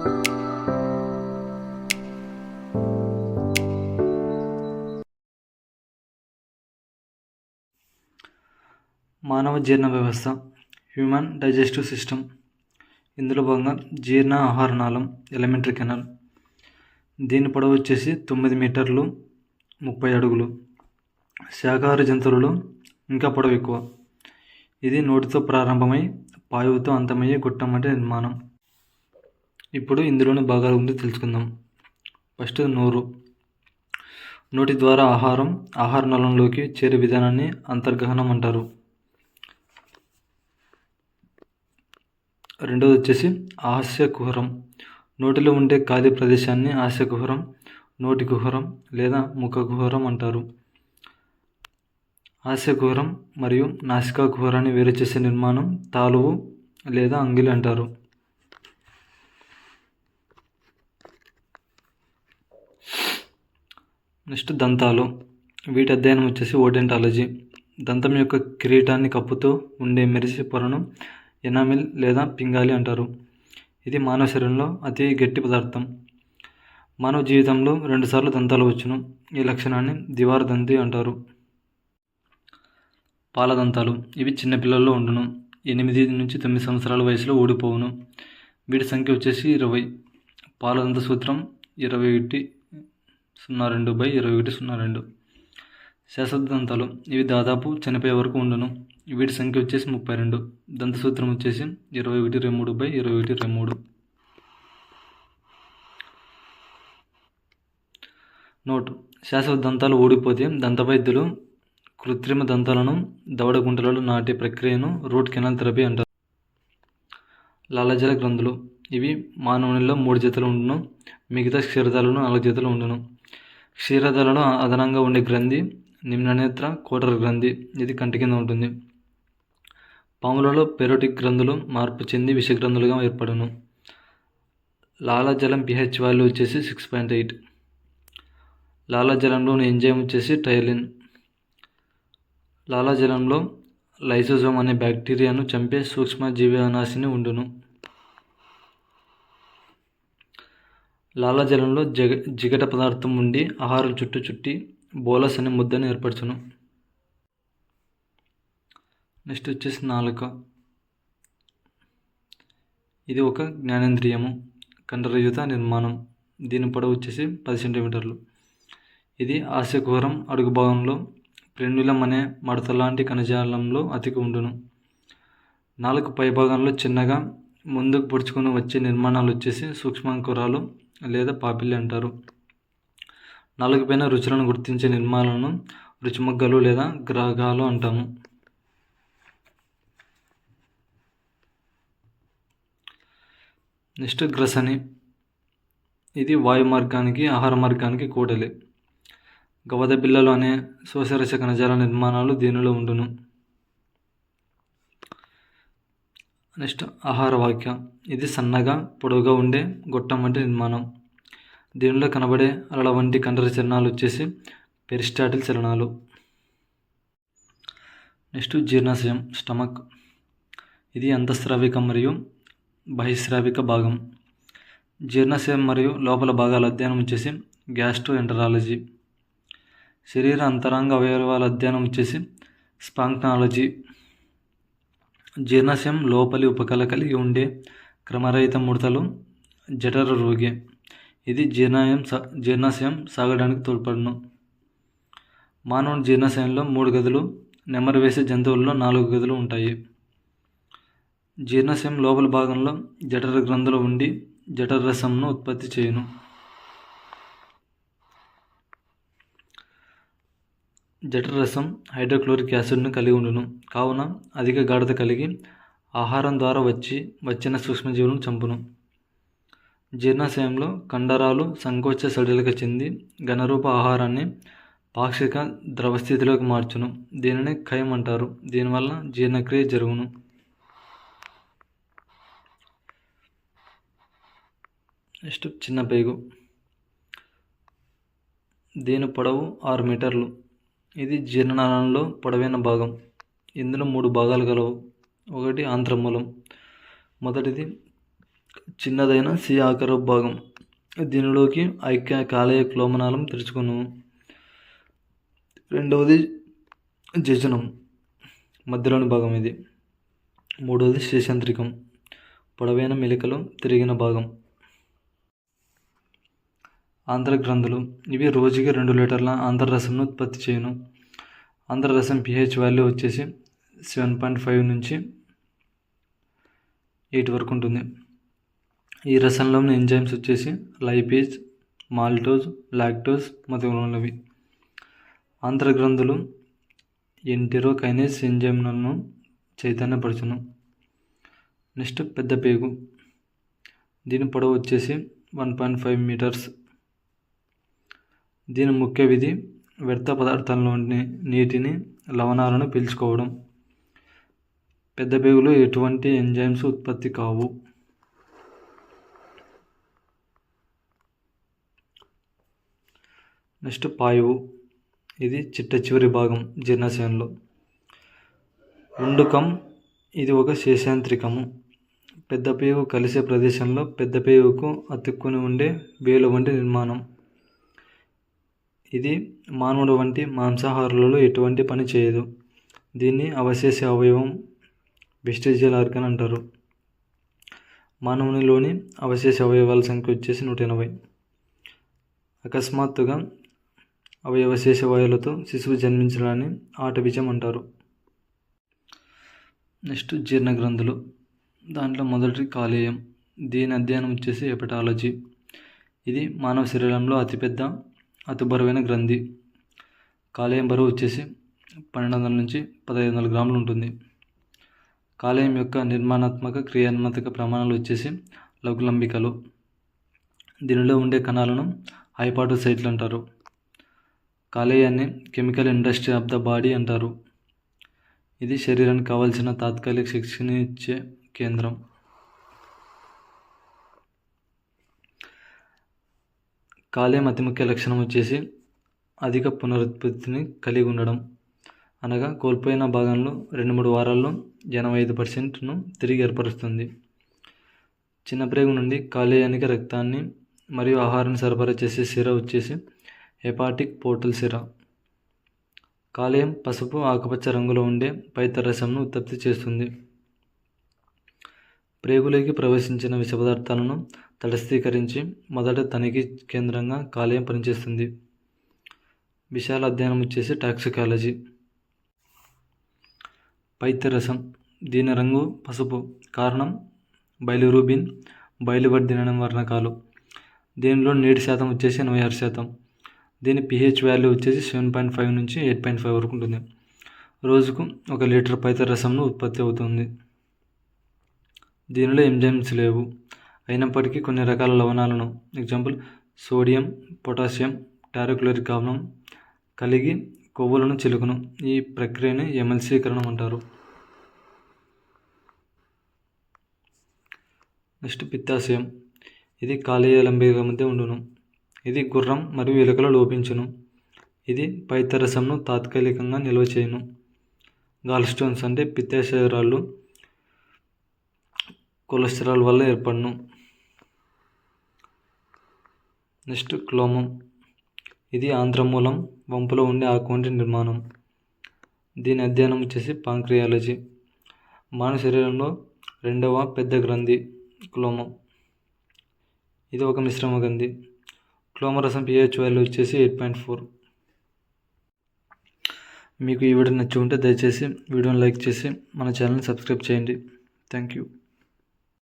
మానవ జీర్ణ వ్యవస్థ హ్యూమన్ డైజెస్టివ్ సిస్టమ్ ఇందులో భాగంగా జీర్ణ ఆహార నాళం ఎలిమెంటరీ కెనాల్ దీని పొడవు వచ్చేసి తొమ్మిది మీటర్లు ముప్పై అడుగులు. శాకాహార జంతువులలో ఇంకా పొడవు ఎక్కువ. ఇది నోటితో ప్రారంభమై పాయువుతో అంతమయ్యే గుట్టం అంటే నిర్మాణం. ఇప్పుడు ఇందులోని భాగాల గురించి తెలుసుకుందాం. ఫస్ట్ నోరు. నోటి ద్వారా ఆహారం ఆహార నలంలోకి చేరే విధానాన్ని అంతర్గహనం అంటారు. రెండోది వచ్చేసి ఆస్య కుహరం. నోటిలో ఉండే ఖాళీ ప్రదేశాన్ని ఆస్య కుహరం నోటి కుహరం లేదా ముఖ కుహరం అంటారు. హాస్య కుహరం మరియు నాసికా కుహరాన్ని వేరు చేసే నిర్మాణం తాలువు లేదా అంగిలి అంటారు. నెక్స్ట్ దంతాలు. వీటి అధ్యయనం వచ్చేసి ఓడెంటాలజీ. దంతం యొక్క కిరీటాన్ని కప్పుతూ ఉండే మెరిసే పొరను ఎనామిల్ లేదా పింగాలి అంటారు. ఇది మానవ శరీరంలో అతి గట్టి పదార్థం. మానవ జీవితంలో రెండుసార్లు దంతాలు వచ్చును. ఈ లక్షణాన్ని దివార దంతి అంటారు. పాలదంతాలు ఇవి చిన్నపిల్లల్లో ఉండును. ఎనిమిది నుంచి తొమ్మిది సంవత్సరాల వయసులో ఊడిపోవును. వీటి సంఖ్య వచ్చేసి ఇరవై. పాలదంత సూత్రం ఇరవై ఒకటి సున్నా రెండు బై ఇరవై ఒకటి సున్నా రెండు. శాశ్వతంతాలు ఇవి దాదాపు చనిపోయే వరకు ఉండను. వీటి సంఖ్య వచ్చేసి ముప్పై రెండు. దంతసూత్రం వచ్చేసి ఇరవై ఒకటి ఇరవై మూడు బై ఇరవై ఒకటి ఇరవై మూడు. నోటు. శాశ్వత దంతాలు ఊడిపోతే దంతవైద్యులు కృత్రిమ దంతాలను దవడ గుంటలలో నాటే ప్రక్రియను రూట్ కెనాల్ థెరపీ అంటారు. లాలజల గ్రంథులు. ఇవి మానవునిలో మూడు జతలు ఉండును. మిగతా క్షీరదాలను నాలుగు జతలు ఉండును. క్షీరదలలో అదనంగా ఉండే గ్రంథి నిమ్ననేత్ర కోటర గ్రంథి ఇది కంటి కింద ఉంటుంది. పాములలో పెరోటిక్ గ్రంథులు మార్పు చెంది విషగ్రంథులుగా ఏర్పడును. లాలాజలం పిహెచ్ వాల్యూ వచ్చేసి సిక్స్ పాయింట్ ఎయిట్. లాలాజలంలోని ఎంజైమ్ వచ్చేసి టైలిన్. లాలాజలంలో లైసోజోమ్ అనే బ్యాక్టీరియాను చంపే సూక్ష్మ జీవనాశిని ఉండును. లాలాజలంలో జగ జిగట పదార్థం ఉండి ఆహారం చుట్టూ చుట్టి బోలస్ అనే ముద్దను ఏర్పరచును. నెక్స్ట్ వచ్చేసి నాలుక. ఇది ఒక జ్ఞానేంద్రియము కండరయుత నిర్మాణం. దీని పొడవు వచ్చేసి పది సెంటీమీటర్లు. ఇది ఆశకుహరం అడుగు భాగంలో ప్రెండులం అనే మడత లాంటి కణజాలంలో అతికి ఉండును. నాలుగు పై భాగంలో చిన్నగా ముందుకు పొడుచుకొని వచ్చే నిర్మాణాలు వచ్చేసి సూక్ష్మాంకురాలు లేదా పాపిల్లి అంటారు. నాలుగు పైన రుచులను గుర్తించే నిర్మాణాలను రుచిమొగ్గలు లేదా గ్రాగాలు అంటాము. నెక్స్ట్ గ్రసని. ఇది వాయు మార్గానికి ఆహార మార్గానికి కూడలి. గవద బిల్లలు అనే శోషరస కణజాల నిర్మాణాలు దీనిలో ఉండును. నెక్స్ట్ ఆహార వాక్యం. ఇది సన్నగా పొడవుగా ఉండే గొట్టం వంటి నిర్మాణం. దీనిలో కనబడే అలల వంటి కండర చలనాలు వచ్చేసి పెరిస్టాటిల్ చలనాలు. Next జీర్ణాశయం stomach. ఇది అంతఃస్రావిక మరియు బహిస్రావిక భాగం. జీర్ణాశయం మరియు లోపల భాగాల అధ్యయనం వచ్చేసి గ్యాస్ట్రో ఎంటరాలజీ శరీర అంతరంగ అవయవాల అధ్యయనం వచ్చేసి స్పాంక్నాలజీ. జీర్ణాశయం లోపలి ఉపకల కలిగి ఉండే క్రమరహిత ముడతలు జఠర రోగి. ఇది జీర్ణాయం జీర్ణాశయం సాగడానికి తోడ్పడును. మానవుని జీర్ణాశయంలో మూడు గదులు నెమరు వేసే జంతువుల్లో నాలుగు గదులు ఉంటాయి. జీర్ణాశయం లోపల భాగంలో జఠర గ్రంథులు ఉండి జఠర రసంను ఉత్పత్తి చేయును. జఠరరసం హైడ్రోక్లోరిక్ యాసిడ్ను కలిగి ఉండును. కావున అధిక గాఢత కలిగి ఆహారం ద్వారా వచ్చి వచ్చిన సూక్ష్మజీవులను చంపును. జీర్ణాశయంలో కండరాలు సంకోచ సడిలిక చెంది ఘనరూప ఆహారాన్ని పాక్షిక ద్రవస్థితిలోకి మార్చును. దీనిని ఖయం అంటారు. దీనివల్ల జీర్ణక్రియ జరుగును. నెక్స్ట్ చిన్న పేగు. దీని పొడవు ఆరు మీటర్లు? ఇది జీర్ణనాళంలో పొడవైన భాగం. ఇందులో మూడు భాగాలు కలవు ఒకటి ఆంత్రమూలం మొదటిది చిన్నదైన సి ఆకార భాగం. దీనిలోకి ఐక్య కాలేయ క్లోమనాలం తెరుచుకును. రెండవది జజనం మధ్యలోని భాగం ఇది. మూడవది శేషాంత్రికం పొడవైన మెలికలు తిరిగిన భాగం. ఆంధ్రగ్రంథులు. ఇవి రోజుకి రెండు లీటర్ల ఆంధ్రరసంను ఉత్పత్తి చేయను. ఆంధ్రరసం పిహెచ్ వాల్యూ వచ్చేసి సెవెన్ పాయింట్ ఫైవ్ నుంచి ఎయిట్ వరకు ఉంటుంది. ఈ రసంలోని ఎంజైమ్స్ వచ్చేసి లైపేజ్ మాల్టోజ్ లాక్టోజ్ మొదలైనవి ఆంధ్రగ్రంథులు కైనేస్ ఎంజైమ్లను చైతన్యపరచును. నెక్స్ట్ పెద్ద పేగు. దీని పొడవు వచ్చేసి వన్ పాయింట్ ఫైవ్ మీటర్స్ దీని ముఖ్య విధి వ్యర్థ పదార్థాల్లోని నీటిని లవణాలను పీల్చుకోవడం. పెద్ద పేగులో ఎటువంటి ఎంజైమ్స్ ఉత్పత్తి కావు. నెక్స్ట్ పాయువు. ఇది చిట్ట చివరి భాగం జీర్ణశయంలో. ఉండుకం. ఇది ఒక శేషాంత్రికము. పెద్ద పేగు కలిసే ప్రదేశంలో పెద్ద పేగుకు అతుక్కుని ఉండే వేలు వంటి నిర్మాణం. ఇది మానవుడు వంటి మాంసాహారులలో ఎటువంటి పని చేయదు. దీన్ని అవశేష అవయవం వెస్టిజియల్ ఆర్గన్ అంటారు. మానవునిలోని అవశేష అవయవాల సంఖ్య వచ్చేసి నూట ఎనభై. అకస్మాత్తుగా అవయవశేష వాయువులతో శిశువు జన్మించడాన్ని ఆటబీజం అంటారు. నెక్స్ట్ జీర్ణ గ్రంథులు దాంట్లో మొదటి కాలేయం. దీని అధ్యయనం వచ్చేసి హెపటాలజీ. ఇది మానవ శరీరంలో అతిపెద్ద అతి బరువైన గ్రంథి. కాలేయం బరువు వచ్చేసి పన్నెండు వందల నుంచి పదహైదు వందల గ్రాములు ఉంటుంది. కాలేయం యొక్క నిర్మాణాత్మక క్రియాత్మక ప్రమాణాలు వచ్చేసి లఘులంబికలు దీనిలో ఉండే కణాలను హైపాటోసైట్లు అంటారు. కాలేయాన్ని chemical industry of the body అంటారు. ఇది శరీరానికి కావాల్సిన తాత్కాలిక శక్తిని ఇచ్చే కేంద్రం. కాలేయం అతి ముఖ్య లక్షణం వచ్చేసి అధిక పునరుత్పత్తిని కలిగి ఉండడం. అనగా కోల్పోయిన భాగంలో రెండు మూడు వారాల్లో ఎనభై ఐదు పర్సెంట్ను తిరిగి ఏర్పరుస్తుంది. చిన్న ప్రేగు నుండి కాలేయానికి రక్తాన్ని మరియు ఆహారాన్ని సరఫరా చేసే సిర వచ్చేసి హెపాటిక్ పోర్టల్ సిర. కాలేయం పసుపు ఆకుపచ్చ రంగులో ఉండే పైతరసంను ఉత్పత్తి చేస్తుంది. ప్రేగులోకి ప్రవేశించిన విష పదార్థాలను తటస్థీకరించి మొదట తనిఖీ కేంద్రంగా కాలేయం పనిచేస్తుంది. విశాల అధ్యయనం వచ్చేసి టాక్సికాలజీ. పైత్యరసం. దీని రంగు పసుపు. కారణం బైలిరూబిన్ బయలువర్ధినం వర్ణకాలు. దీనిలో నీటి శాతం వచ్చేసి ఎనభై ఆరు శాతం. దీని పిహెచ్ వాల్యూ వచ్చేసి సెవెన్ పాయింట్ ఫైవ్ నుంచి ఎయిట్ పాయింట్ ఫైవ్ వరకు ఉంటుంది. రోజుకు ఒక లీటర్ పైత రసంను ఉత్పత్తి అవుతుంది. దీనిలో ఎంజైమ్స్ లేవు. అయినప్పటికీ కొన్ని రకాల లవణాలను ఎగ్జాంపుల్ సోడియం పొటాషియం టారోక్లోరిక్ ఆమ్లం కలిగి కొవ్వులను చిలుకును. ఈ ప్రక్రియని ఎమల్సీకరణం అంటారు. నెక్స్ట్ పిత్తాశయం. ఇది కాలేయ మధ్య ఉండును. ఇది గుర్రం మరియు ఎలుకలో లోపించును. ఇది పైతరసంను తాత్కాలికంగా నిల్వ చేయను. గాల్స్టోన్స్ అంటే అంటే పిత్తాశయరాళ్ళు కొలెస్ట్రాల్ వల్ల ఏర్పడును. నెక్స్ట్ క్లోమం. ఇది ఆంధ్రమూలం వంపులో ఉండే ఆకు వంటి నిర్మాణం. దీని అధ్యయనం వచ్చేసి పాంక్రియాలజీ. మానవ శరీరంలో రెండవ పెద్ద గ్రంథి క్లోమం. ఇది ఒక మిశ్రమ గ్రంథి. క్లోమరసం పిహెచ్ వాల్యూ వచ్చేసి ఎయిట్ పాయింట్ ఫోర్ మీకు ఈ వీడియో నచ్చి ఉంటే దయచేసి వీడియోని లైక్ చేసి మన ఛానల్ని సబ్స్క్రైబ్ చేయండి. Thank you